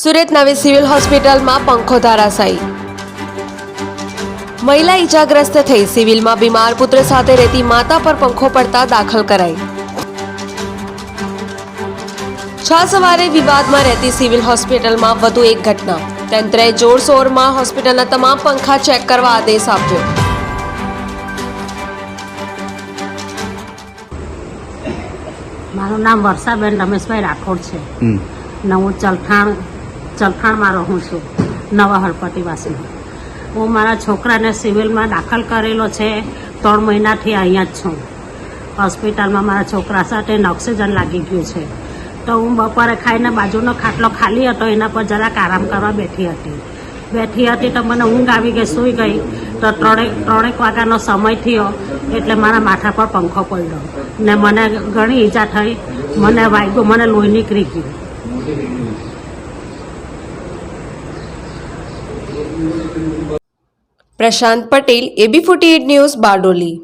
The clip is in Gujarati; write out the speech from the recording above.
સુરત નવી સિવિલ હોસ્પિટલમાં પંખો ધરાશાયી. મહિલા ઈજાગ્રસ્ત થઈ સિવિલમાં બીમાર પુત્ર સાથે રહેતી માતા પર પંખો પડતા દાખલ કરાઈ. છ સવારે વિવાદમાં રહેતી સિવિલ હોસ્પિટલમાં વધુ એક ઘટના. તંત્રએ જોરશોરમાં હોસ્પિટલના તમામ પંખા ચેક કરવા આદેશ આપ્યો. મારું નામ વર્ષાબેન રમેશભાઈ રાઠોડ છે. નવું ને હું ચલથાણ ચલથાણમાં રહું છું નવા હળપતિવાસીમાં હું મારા છોકરાને સિવિલમાં દાખલ કરેલો છે, ત્રણ મહિનાથી અહીંયા જ છું. હોસ્પિટલમાં મારા છોકરા સાથે ઓક્સિજન લાગી ગયું છે. તો હું બપોરે ખાઈને બાજુનો ખાટલો ખાલી હતો, એના પર જરાક આરામ કરવા બેઠી હતી. બેઠી હતી તો મને ઊંઘ આવી ગઈ, સૂઈ ગઈ. તો ત્રણેક ત્રણેક વાગ્યાનો સમય થયો, એટલે મારા માથા પર પંખો પડ્યો. ને મને ઘણી ઈજા થઈ, મને વાગ્યું મને લોહી નીકળી ગયું. Prashant Patel AB forty eight news Bardoli.